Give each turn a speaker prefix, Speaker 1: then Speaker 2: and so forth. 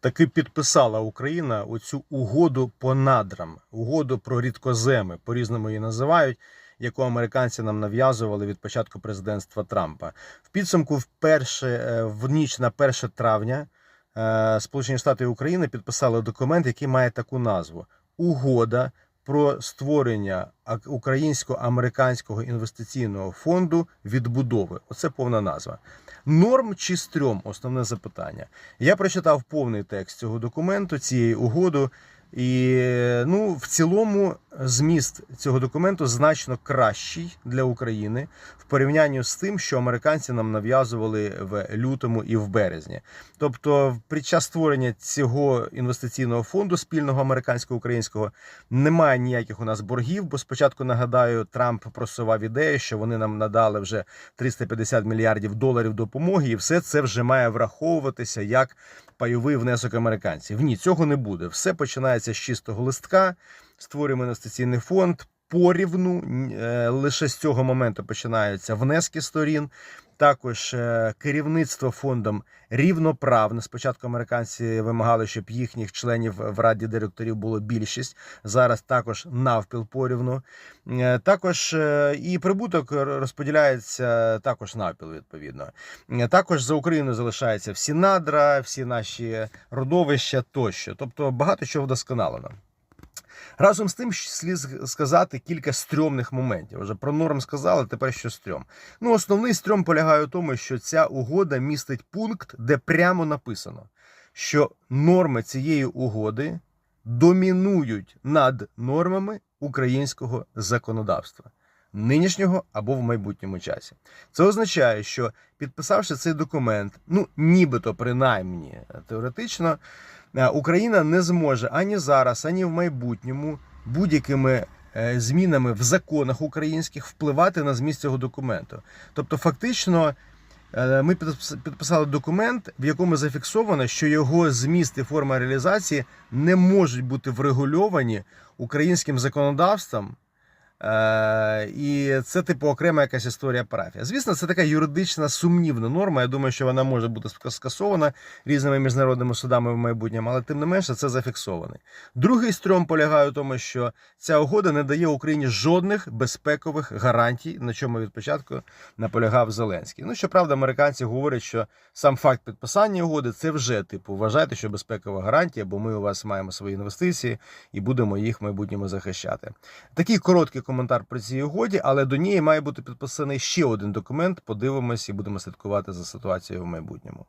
Speaker 1: таки підписала Україна оцю угоду по надрам, угоду про рідкоземи, по-різному її називають, яку американці нам нав'язували від початку президентства Трампа. В підсумку, вперше е, в ніч на 1 травня е, Сполучені Штати України підписали документ, який має таку назву: Угода про створення українсько-американського інвестиційного фонду відбудови. Оце повна назва. Норм чи стрьом? Основне запитання. Я прочитав повний текст цього документу, цієї угоди. І ну, в цілому зміст цього документу значно кращий для України в порівнянні з тим, що американці нам нав'язували в лютому і в березні. Тобто, під час створення цього інвестиційного фонду спільного американсько-українського немає ніяких у нас боргів. Бо спочатку нагадаю, Трамп просував ідею, що вони нам надали вже 350 мільярдів доларів допомоги, і все це вже має враховуватися як пайовий внесок американців. Ні, цього не буде. Все починається з чистого листка. Створюємо інвестиційний фонд. Порівну е, лише з цього моменту починаються внески сторін. Також е, керівництво фондом рівноправне. Спочатку американці вимагали, щоб їхніх членів в раді директорів було більшість. Зараз також навпіл порівну. Е, Також і прибуток розподіляється також навпіл, відповідно. Також за Україною залишаються всі надра, всі наші родовища тощо. Тобто багато чого вдосконалено. Разом з тим слід сказати кілька стрьомних моментів. Вже про норм сказали, тепер що стрьом. Ну, основний стрьом полягає в тому, що ця угода містить пункт, де прямо написано, що норми цієї угоди домінують над нормами українського законодавства. Нинішнього або в майбутньому часі. Це означає, що підписавши цей документ, ну нібито принаймні теоретично, Україна не зможе ані зараз, ані в майбутньому будь-якими е, змінами в законах українських впливати на зміст цього документу. Тобто, фактично, е, ми підписали документ, в якому зафіксовано, що його зміст і форма реалізації не можуть бути врегульовані українським законодавством. Е, і це, типу, окрема якась історія парафія. Звісно, це така юридична сумнівна норма. Я думаю, що вона може бути скасована різними міжнародними судами в майбутньому, але тим не менше це зафіксований. Другий стрьом полягає в тому, що ця угода не дає Україні жодних безпекових гарантій, на чому від початку наполягав Зеленський. Ну, щоправда, американці говорять, що сам факт підписання угоди це вже типу вважайте, що безпекова гарантія, бо ми у вас маємо свої інвестиції і будемо їх в майбутньому захищати. Такий короткий коментар про цій угоді, але до неї має бути підписаний ще один документ. Подивимось і будемо слідкувати за ситуацією в майбутньому.